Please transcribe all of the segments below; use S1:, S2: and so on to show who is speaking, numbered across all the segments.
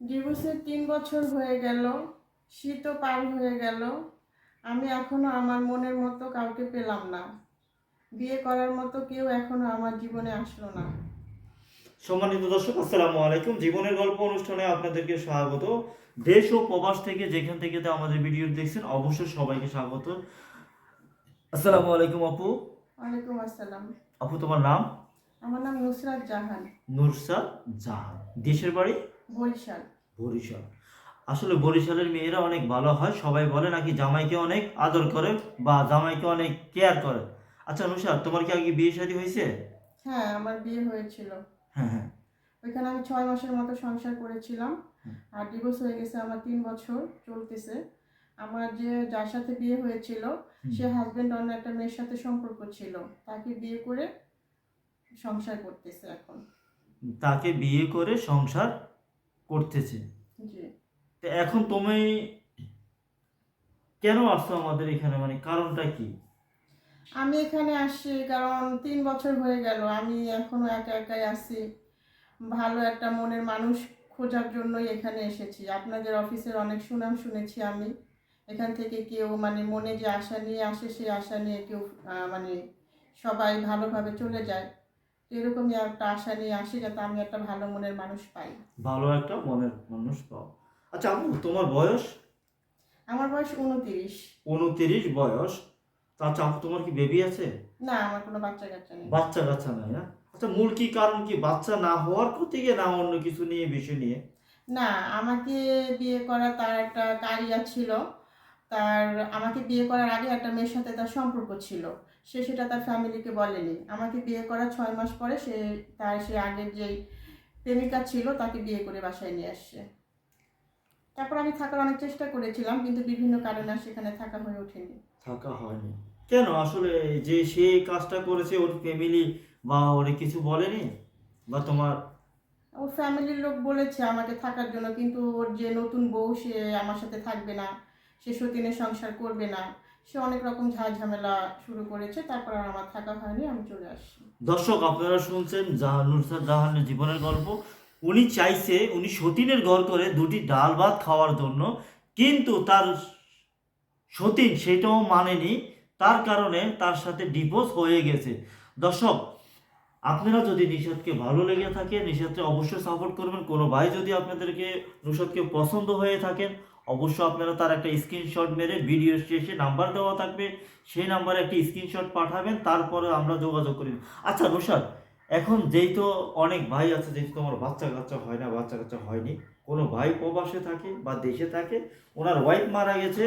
S1: ডিভোর্সের তিন বছর হয়ে গেল শীতও পার হয়ে গেল আমি এখনও আমার মনের মতো কাউকে পেলাম না। বিয়ে করার মতো কেউ এখনও আমার জীবনে আসলো না।
S2: সম্মানিত দর্শক আসসালামু আলাইকুম। জীবনের গল্প অনুষ্ঠানে আপনাদেরকে স্বাগত। দেশ ও প্রবাস থেকে যেখান থেকে তো আমাদের ভিডিও দেখছেন অবশ্যই সবাইকে স্বাগত। আসসালামু আলাইকুম আপু।
S1: ওয়ালাইকুম আসসালাম।
S2: আপু তোমার নাম?
S1: আমার নাম নুসরাত জাহান।
S2: নুরসা জাহান। দেশের বাড়ি?
S1: বরিশাল।
S2: বরিশাল। আসলে বরিশালের মেয়েরা অনেক ভালো হয় সবাই বলে নাকি জামাইকে অনেক আদর করে বা জামাইকে অনেক কেয়ার করে। আচ্ছা নুসরাত তোমার কি আগে বিয়ে শাদী হয়েছে?
S1: হ্যাঁ আমার বিয়ে হয়েছিল।
S2: হ্যাঁ হ্যাঁ।
S1: ওইখানে আমি ছয় মাসের মতো সংসার করেছিলাম। আর ডিভোর্স হয়ে গেছে আমার তিন বছর চলতেছে। আমার যে যার সাথে বিয়ে হয়েছিল সে হাজবেন্ড অন্য একটা মেয়ের সাথে সম্পর্ক ছিল। তাকে বিয়ে করে সংসার করতেছে এখন।
S2: তাকে বিয়ে করে সংসার করতেছে। তো এখন তুমি কেন আসছো আমাদের এখানে? মানে কারণটা কি?
S1: আমি এখানে আসছি কারণ তিন বছর হয়ে গেল। আমি এখনও একা একাই আছি। ভালো একটা মনের মানুষ খোঁজার জন্যই এখানে এসেছি। আপনাদের অফিসের অনেক সুনাম শুনেছি আমি। এখান থেকে কেউ মানে মনে যে আশা নিয়ে আসে সেই আশা নিয়ে কেউ মানে সবাই ভালোভাবে চলে যায়। এরকমই একটা আশা নিয়ে আসি যাতে আমি একটা ভালো মনের মানুষ পাই।
S2: ভালো একটা মনের মানুষ পাও। আচ্ছা আপু তোমার বয়স?
S1: আমার বয়স উনতিরিশ
S2: উনতিরিশ বয়স। তা আচ্ছা আপু তোমার কি বেবি আছে?
S1: না আমার কোনো বাচ্চা কাচ্চা নেই।
S2: বাচ্চা কাচ্চা নাই না? আচ্ছা মূল কি কারণ কি? বাচ্চা না হওয়ার থেকে না অন্য কিছু নিয়ে বিষয় নিয়ে?
S1: না আমাকে বিয়ে করা তার একটা কারিয়া ছিল। তার আমাকে বিয়ে করার আগে একটা মেয়ের সাথে তার সম্পর্ক ছিল। সে সেটা তার ফ্যামিলিকে বলেনি। আমাকে বিয়ে করার ছয় মাস পরে সে তার সে আগের যেই প্রেমিকা ছিল তাকে বিয়ে করে বাসায় নিয়ে আসছে। তারপর আমি থাকার অনেক চেষ্টা করেছিলাম কিন্তু বিভিন্ন কারণে সেখানে থাকা হয়ে ওঠেনি।
S2: থাকা হয়নি। কেন? আসলে যে সে কাজটা করেছে ওর ফ্যামিলি বা ওরে কিছু বলেনি? বা তোমার
S1: ওর ফ্যামিলির লোক বলেছে আমাকে থাকার জন্য কিন্তু ওর যে নতুন বউ সে আমার সাথে থাকবে না। সে সতীনের সংসার করবে না। সে অনেক রকম ঝামেলা শুরু করেছে, তারপর আর আমার থাকা হয়নি, আমি চলে আসছি।
S2: দর্শক, আপনারা শুনছেন নুরসাদ জাহানের জীবনের গল্প। উনি চাইছে, উনি সতীনের ঘর করে দুটি ডাল ভাত খাওয়ার জন্য, কিন্তু তার সতীন সেটাও মানেনি। তার কারণে তার সাথে ডিভোর্স হয়ে গেছে। দর্শক, আপনারা যদি নিষাদকে ভালো লেগে থাকে, নিষাদকে অবশ্যই সাপোর্ট করবেন। কোনো ভাই যদি আপনাদেরকে নিষাদকে পছন্দ হয়ে থাকেন অবশ্যই আপনারা তার একটা স্ক্রিনশট মেরে ভিডিও শেষে নাম্বার দেওয়া থাকবে, সেই নাম্বারে একটা স্ক্রিনশট পাঠাবেন, তারপরে আমরা যোগাযোগ করি। আচ্ছা রুশাদ এখন যেই তো অনেক ভাই আছে, যেহেতু তোমার বাচ্চা কাচ্চা হয় না, বাচ্চা কাচ্চা হয়নি, কোনো ভাই প্রবাসে থাকে বা দেশে থাকে, ওনার ওয়াইফ মারা গেছে,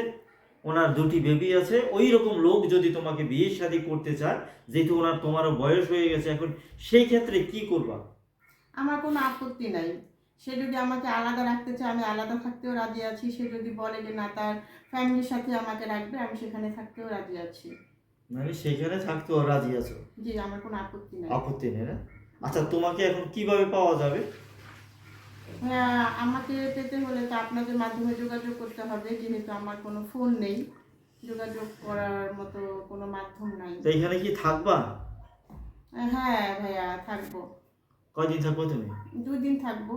S2: ওনার দুটি বেবি আছে ওই রকম লোক যদি তোমাকে বিয়ে শাদী করতে চায়, যেহেতু ওনার তোমারও বয়স হয়ে গেছে, এখন সেই ক্ষেত্রে কি করবা?
S1: আমার কোনো আপত্তি নাই। সে যদি আমাকে আলাদা রাখতে চায় আমি আলাদা থাকতেও রাজি আছি। সে যদি বলে যে না তার ফ্যামিলির সাথে আমাকে রাখবে আমি সেখানে থাকতেও রাজি আছি।
S2: মানে সেখানে থাকতেও রাজি আছো?
S1: জি আমার কোনো আপত্তি নেই।
S2: আপত্তি নেই না? আচ্ছা তোমাকে এখন কীভাবে পাওয়া যাবে?
S1: হ্যাঁ আমাকে পেতে হলে তো আপনাদের মাধ্যমে যোগাযোগ করতে হবে যেহেতু আমার কোনো ফোন নেই। যোগাযোগ করার মতো কোনো মাধ্যম নাই।
S2: তো এখানে কি থাকবা?
S1: হ্যাঁ ভাইয়া থাকব।
S2: কয়দিন থাকব তুমি?
S1: দুই দিন থাকব।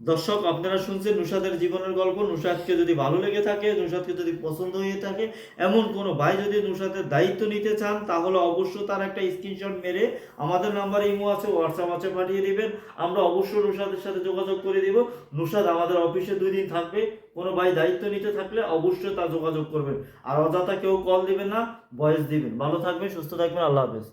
S2: দর্শক, আপনারা শুনছেন নুসাদের জীবনের গল্প। নুসাদকে যদি ভালো লেগে থাকে নুসাদকে যদি পছন্দ হয়ে থাকে, এমন কোনো ভাই যদি নুসাদের দায়িত্ব নিতে চান, তাহলে অবশ্যই তার একটা স্ক্রিনশট মেরে আমাদের নাম্বারে ইমো আছে হোয়াটসঅ্যাপ আছে পাঠিয়ে দিবেন। আমরা অবশ্যই নুসাদের সাথে যোগাযোগ করে দিব। নুসাদ আমাদের অফিসে দুই দিন থাকবে। কোনো ভাই দায়িত্ব নিতে থাকলে অবশ্যই তা যোগাযোগ করবেন। আর অযথা কেউ কল দিবেন না ভয়েস দিবেন। ভালো থাকবেন, সুস্থ থাকবেন, আল্লাহ হাফেজ।